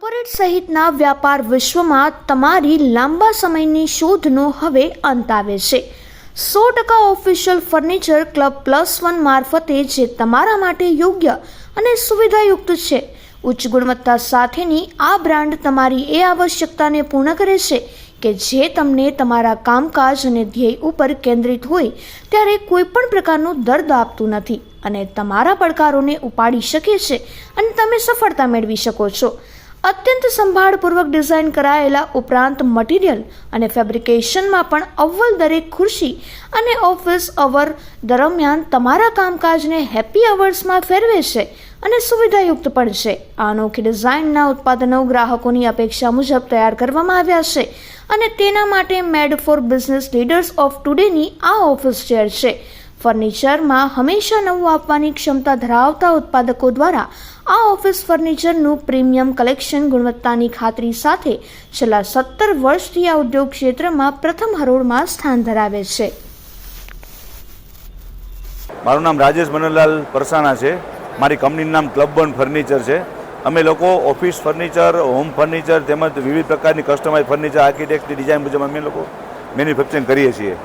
Corporate સહિતના વ્યાપાર વિશ્વમાં તમારી લાંબા સમયની શોધનો હવે અંત આવે છે. સો ટકા official furniture club plus one મારફતે જે તમારા માટે યોગ્ય અને સુવિધાયુક્ત છે, ઉચ્ચ ગુણવત્તા સાથેની આ બ્રાન્ડ તમારી એ આવશ્યકતાને પૂર્ણ કરે છે કે જે તમને તમારા કામકાજ અને ધ્યેય ઉપર કેન્દ્રિત હોય ત્યારે કોઈ પણ પ્રકારનું દર્દ આપતું નથી અને તમારા પડકારોને ઉપાડી શકે છે અને તમે સફળતા મેળવી શકો છો. અત્યંત સંભાળપૂર્વક ડિઝાઇન કરાયેલા ઉપરાંત મટીરિયલ અને ફેબ્રિકેશનમાં પણ અવ્વલ દરેક ખુરશી અને ઓફિસ અવર દરમિયાન તમારા કામકાજને હેપી અવર્સમાં ફેરવે છે અને સુવિધાયુક્ત પણ છે. આ અનોખી ડિઝાઇનના ઉત્પાદનો ગ્રાહકોની અપેક્ષા મુજબ તૈયાર કરવામાં આવ્યા છે અને તેના માટે made for business leaders of ટુડેની આ ઓફિસ ચેર છે. ફર્નિચરમાં હંમેશા નવું આપવાની ક્ષમતા ધરાવતા ઉત્પાદકો દ્વારા આ ઓફિસ ફર્નિચરનું પ્રીમિયમ કલેક્શન ગુણવત્તાની ખાતરી સાથે છેલ્લા સત્તર વર્ષથી આ ઉદ્યોગ ક્ષેત્રમાં પ્રથમ હરોળમાં સ્થાન ધરાવે છે. મારું નામ રાજેશ મનોલાલ પરસાણા છે. મારી કંપનીનું નામ ક્લબ વન ફર્નિચર છે. અમે લોકો ઓફિસ ફર્નિચર હોમ ફર્નિચર તેમજ વિવિધ પ્રકારની કસ્ટમાઇઝ ફર્નિચર આર્કિટેક્ટની ડિઝાઇન મુજબ અમે લોકો મેન્યુફેક્ચરિંગ કરીએ છીએ.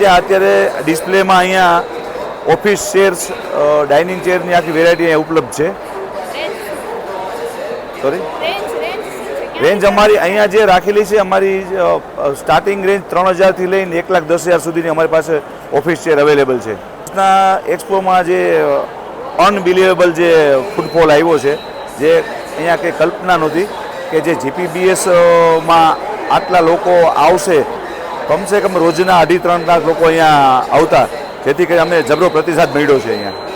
જ્યાં અત્યારે ડિસ્પ્લેમાં અહીંયા ઓફિસ ચેર્સ ડાઇનિંગ ચેરની આખી વેરાયટી અહીંયા ઉપલબ્ધ છે. સોરી રેન્જ અમારી અહીંયા જે રાખેલી છે, અમારી સ્ટાર્ટિંગ રેન્જ ત્રણ હજારથી લઈને એક લાખ દસ હજાર સુધીની અમારી પાસે ઓફિસ ચેર અવેલેબલ છે. એક્સપોમાં જે અનબિલિવેબલ જે ફૂટફોલ આવ્યો છે, જે અહીંયા કંઈ કલ્પના નહોતી કે જે જીપીબીએસમાં આટલા લોકો આવશે કમસે કમ રોજના અઢી, ત્રણ લાખ લોકો અહીંયા આવતા. જેથી કરી અમને જબરો પ્રતિસાદ મળ્યો છે અહીંયા.